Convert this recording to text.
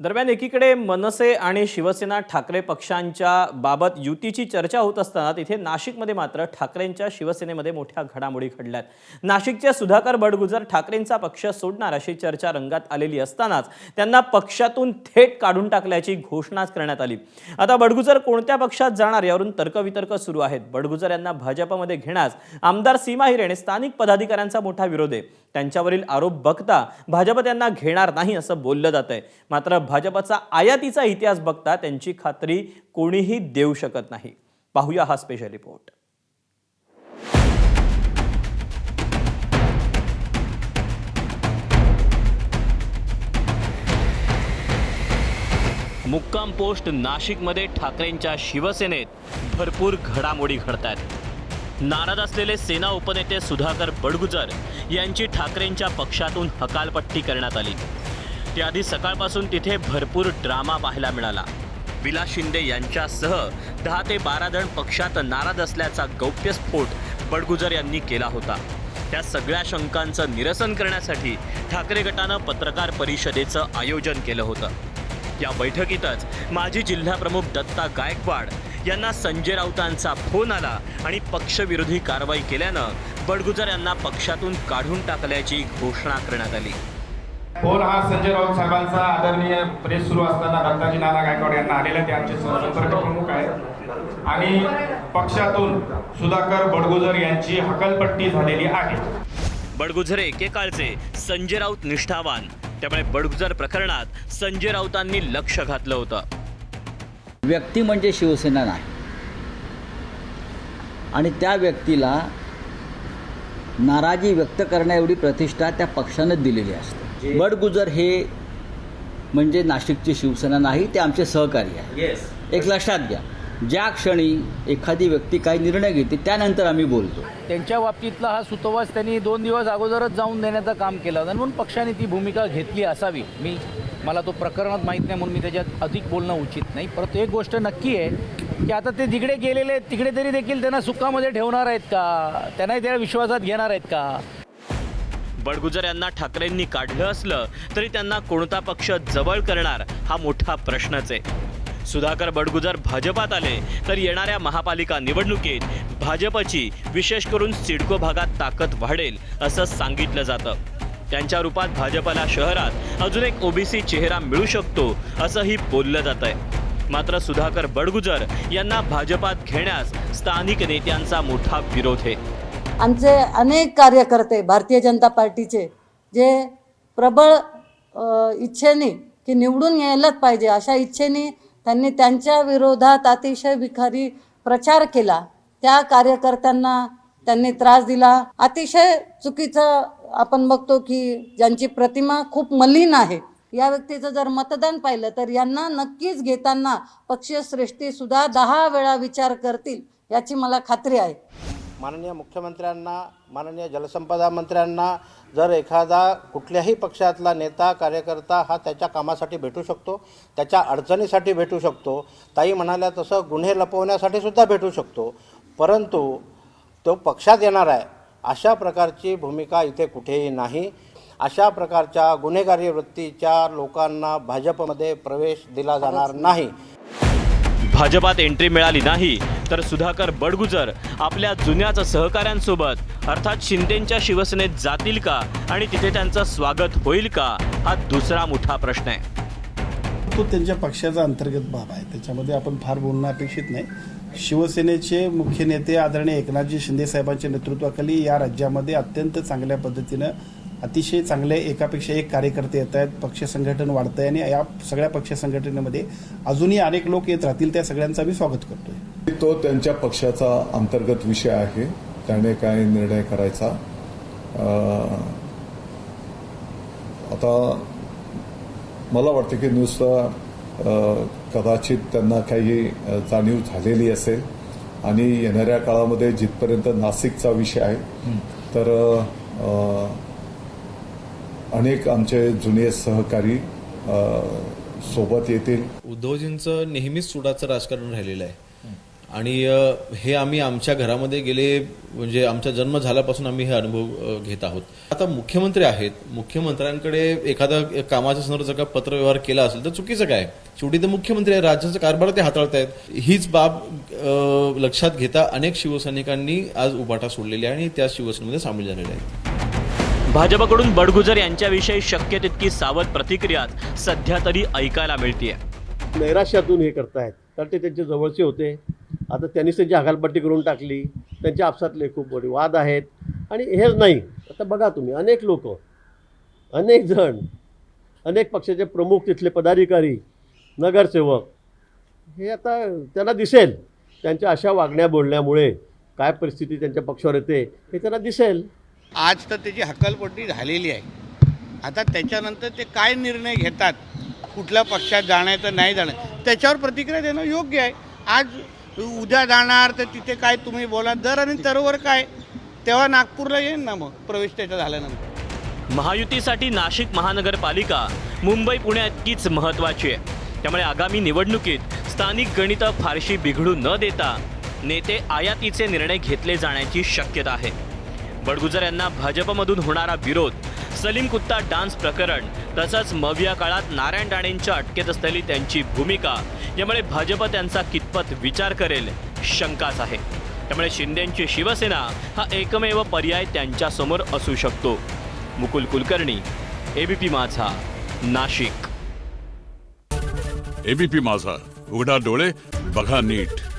दरम्यान एकीकडे मनसे आणि शिवसेना ठाकरे पक्षांच्या बाबत युतीची चर्चा होत असताना तिथे नाशिकमध्ये मात्र ठाकरेंच्या शिवसेनेमध्ये मोठ्या घडामोडी घडल्यात. नाशिकचे सुधाकर बडगुजर ठाकरेंचा पक्ष सोडणार अशी चर्चा रंगात आलेली असतानाच त्यांना पक्षातून थेट काढून टाकल्याची घोषणाच करण्यात आली. आता बडगुजर कोणत्या पक्षात जाणार यावरून तर्कवितर्क सुरू आहेत. बडगुजर यांना भाजपमध्ये घेण्यास आमदार सीमा हिरेने स्थानिक पदाधिकाऱ्यांचा मोठा विरोध आहे. त्यांच्यावरील आरोप बघता भाजप त्यांना घेणार नाही असं बोललं जात आहे मात्र भाजपचा आयातीचा इतिहास बघता त्यांची खात्री कोणीही देऊ शकत नाही. पाहूया हा स्पेशल रिपोर्ट मुक्काम पोस्ट नाशिकमध्ये ठाकरेंच्या शिवसेनेत भरपूर घडामोडी घडत आहेत नाराज असलेले सेना उपनेते सुधाकर बडगुजर यांची ठाकरेंच्या पक्षातून हकालपट्टी करण्यात आली. त्याआधी सकाळपासून तिथे भरपूर ड्रामा पाहायला मिळाला. विलास शिंदे यांच्यासह दहा ते बारा जण पक्षात नाराज असल्याचा गौप्यस्फोट बडगुजर यांनी केला होता. त्या सगळ्या शंकांचं निरसन करण्यासाठी ठाकरे गटानं पत्रकार परिषदेचं आयोजन केलं होतं. या बैठकीतच माजी जिल्हाप्रमुख दत्ता गायकवाड यांना संजय राऊतांचा फोन आला आणि पक्षविरोधी कारवाई केल्यानं बडगुजर यांना पक्षातून काढून टाकल्याची घोषणा करण्यात आली. फोन हा संजय राऊत साहेबांचा आदरणीय प्रेस सुरू असताना दत्ताजी नाना गायकवाड यांना आलेला ते आमचे सहसंपर्क प्रमुख आहेत. आणि पक्षातून सुधाकर बडगुजर यांची हकलपट्टी झालेली आहे. बडगुजरे एकेकाळचे संजय राऊत निष्ठावान. त्यामुळे बडगुजर प्रकरणात संजय राऊतांनी लक्ष घातलं होतं. व्यक्ती म्हणजे शिवसेना नाही. आणि त्या व्यक्तीला नाराजी व्यक्त करण्या एवढी प्रतिष्ठा त्या पक्षानं दिलेली असते. बडगुजर हे म्हणजे नाशिकची शिवसेना नाही ते आमचे सहकारी आहे. एक लक्षात घ्या. ज्या क्षणी एखादी व्यक्ती काही निर्णय घेते त्यानंतर आम्ही बोलतो. त्यांच्या बाबतीतला हा सुतोवाच त्यांनी दोन दिवस अगोदरच जाऊन देण्याचं काम केलं होतं. आणि म्हणून पक्षाने ती भूमिका घेतली असावी. मी मला तो प्रकरणात माहीत नाही म्हणून मी त्याच्यात अधिक बोलणं उचित नाही. परंतु एक गोष्ट नक्की आहे की आता ते तिकडे गेलेले आहेत तिकडे तरी देखील त्यांना सुखामध्ये ठेवणार आहेत का? त्यांनाही त्या विश्वासात घेणार आहेत का? बडगुजर यांना ठाकरेंनी काढलं असलं तरी त्यांना कोणता पक्ष जवळ करणार हा मोठा प्रश्नच आहे. सुधाकर बडगुजर भाजपात आले तर येणाऱ्या महापालिका निवडणुकीत भाजपची विशेष करून सिडको भागात ताकद वाढेल असं सांगितलं जातं. त्यांच्या रूपात भाजपला शहरात अजून एक ओबीसी चेहरा मिळू शकतो असंही बोललं जात आहे मात्र सुधाकर बडगुजर यांना भाजपात घेण्यास स्थानिक नेत्यांचा मोठा विरोध आहे. आमचे अनेक कार्यकर्ते भारतीय जनता पार्टीचे जे प्रबळ इच्छेने की निवडून यायलाच पाहिजे अशा इच्छेने त्यांनी त्यांच्या विरोधात अतिशय विखारी प्रचार केला. त्या कार्यकर्त्यांना त्यांनी त्रास दिला. अतिशय चुकीचं आपण बघतो की ज्यांची प्रतिमा खूप मलिन आहे या व्यक्तीचं जर मतदान पाहिलं तर यांना नक्कीच घेताना पक्षीय श्रेष्ठीसुद्धा दहा वेळा विचार करतील याची मला खात्री आहे. माननीय मुख्यमंत्र्यांना माननीय जलसंपदा मंत्र्यांना जर एखादा कुठल्याही पक्षातला नेता कार्यकर्ता हा त्याच्या कामासाठी भेटू शकतो त्याच्या अडचणीसाठी भेटू शकतो ताई म्हणाल्या तसं गुन्हे लपवण्यासाठी सुद्धा भेटू शकतो परंतु तो पक्षात येणार आहे अशा प्रकारची भूमिका इथे कुठेही नाही. अशा प्रकारच्या गुन्हेगारी वृत्तीच्या लोकांना भाजपमध्ये प्रवेश दिला जाणार नाही. भाजपात एंट्री मिळाली नाही तर सुधाकर बडगुजर आपल्या जुन्याच सहकाऱ्यांसोबत अर्थात शिंदेंच्या शिवसेनेत जातील का? आणि तिथे त्यांचं स्वागत होईल का? हा दुसरा मोठा प्रश्न आहे. तो त्यांच्या पक्षाचा अंतर्गत बाब आहे. त्याच्यामध्ये आपण फार बोलणं अपेक्षित नाही. शिवसेनेचे मुख्य नेते आदरणीय एकनाथजी शिंदे साहेबांच्या नेतृत्वाखाली या राज्यामध्ये अत्यंत चांगल्या पद्धतीनं अतिशय चांगले एकापेक्षा एक कार्यकर्ते येत आहेत पक्ष संघटन वाढतंय आणि या सगळ्या पक्ष संघटनेमध्ये अजूनही अनेक लोक येत राहतील त्या सगळ्यांचं आम्ही स्वागत करतोय. तो त्यांच्या पक्षाचा अंतर्गत विषय आहे त्याने काय निर्णय करायचा? आता मला वाटतं की नुसतं कदाचित त्यांना काही जाणीव झालेली असेल आणि येणाऱ्या काळामध्ये जिथपर्यंत नाशिकचा विषय आहे तर अनेक आमचे जुने सहकारी सोबत येतील. उद्धवजींचं नेहमीच सुडाचं राजकारण राहिलेलं आहे. आणि हे आम्ही आमच्या घरामध्ये गेले म्हणजे आमचा जन्म झाल्यापासून आम्ही हे अनुभव घेत आहोत. आता मुख्यमंत्री आहेत. मुख्यमंत्र्यांकडे एखादा कामाच्या संदर्भात जर का पत्रव्यवहार केला असेल तर चुकीचं काय? शेवटी ते मुख्यमंत्री आहे राज्याचा कारभार ते हाताळत आहेत. हीच बाब लक्षात घेता अनेक शिवसैनिकांनी आज उभाटा सोडलेली आहे आणि त्या शिवसेनेमध्ये सामील झालेले आहेत. भाजपकडून बडगुजर यांच्याविषयी शक्य तितकी सावध प्रतिक्रिया सध्या तरी ऐकायला मिळतीये. नैराश्यातून हे करतायत. कारण ते त्यांचे जवळचे होते. आता त्यांनीच त्यांची हकालपट्टी करून टाकली. त्यांच्या आपसातले खूप मोठे वाद आहेत. आणि हेच नाही. आता बघा तुम्ही अनेक लोक अनेक जण अनेक पक्षाचे प्रमुख तिथले पदाधिकारी नगरसेवक हे आता त्यांना दिसेल. त्यांच्या अशा वागण्या बोलण्यामुळे काय परिस्थिती त्यांच्या पक्षावर येते हे त्यांना दिसेल. आज तर त्याची हकलपट्टी झालेली आहे. आता त्याच्यानंतर ते काय निर्णय घेतात कुठल्या पक्षात जाण्याचं नाही जाणं त्याच्यावर प्रतिक्रिया देणं योग्य आहे. आज उद्या जाणार तर तिथे काय तुम्ही बोला दर आणि तरोवर काय? तेव्हा नागपूरला येईन ना मग प्रवेश त्याचा झाल्यानंतर. महायुतीसाठी नाशिक महानगरपालिका मुंबई पुण्याइतकीच महत्त्वाची आहे. त्यामुळे आगामी निवडणुकीत स्थानिक गणितं फारशी बिघडू न देता नेते आयातीचे निर्णय घेतले जाण्याची शक्यता आहे. बडगुजर यांना भाजपमधून होणारा विरोध सलीम कुत्ता डान्स प्रकरण तसंच मग या काळात नारायण राणेंच्या अटकेत असलेली त्यांची भूमिका यामुळे भाजप त्यांचा कितपत विचार करेल शंकाच आहे. त्यामुळे शिंदेंची शिवसेना हा एकमेव पर्याय त्यांच्यासमोर असू शकतो. मुकुल कुलकर्णी एबीपी माझा नाशिक. एबीपी माझा उघडा डोळे बघा नीट.